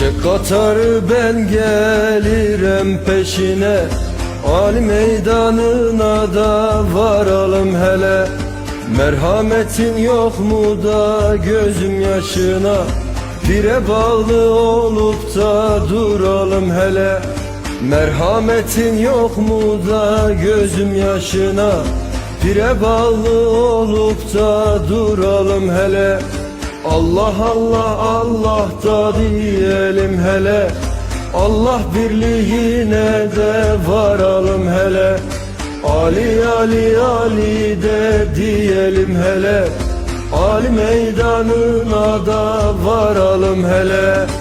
Çek katarı ben gelirim peşine. Ali meydanına da varalım hele. Merhametin yok mu da gözüm yaşına? Pire bağlı olup da duralım hele. Merhametin yok mu da gözüm yaşına? Pire bağlı olup da duralım hele Allah Allah Allah da diyelim hele. Allah birliğine de varalım hele. Ali Ali Ali de diyelim hele. Ali meydanına da varalım hele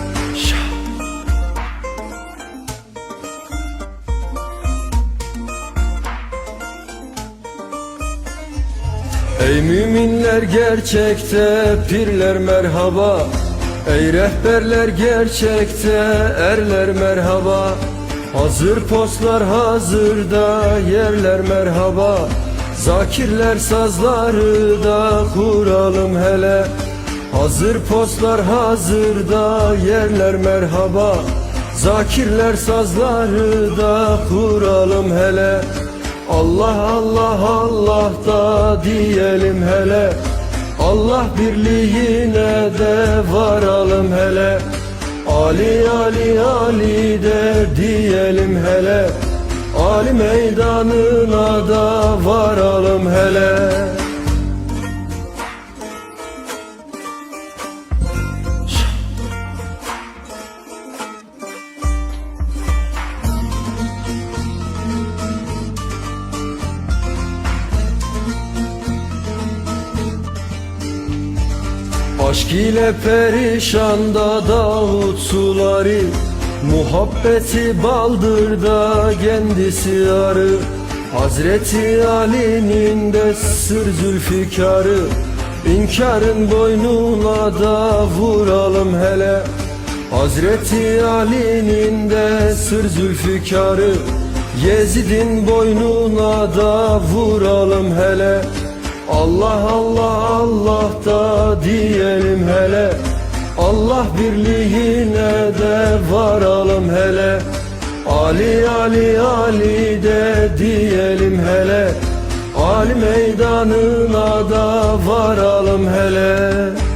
Ey müminler gerçekte pirler merhaba. Ey rehberler gerçekte erler merhaba. Hazır postlar hazırda yerler merhaba. Zakirler sazları da kuralım hele. Hazır postlar hazırda yerler merhaba. Zakirler sazları da kuralım hele Allah Allah Allah da diyelim hele. Allah birliğine de varalım hele. Ali Ali Ali de diyelim hele. Ali meydanına da varalım hele Aşk ile perişanda Davut suları Muhabbeti baldırda kendisi arı. Hazreti Ali'nin de sır zülfikarı İnkarın boynuna da vuralım hele. Hazreti Ali'nin de sır zülfikarı Yezid'in boynuna da vuralım hele Allah Allah Allah da diyelim hele. Allah birliğine de varalım hele. Ali Ali Ali de diyelim hele. Ali meydanına da varalım hele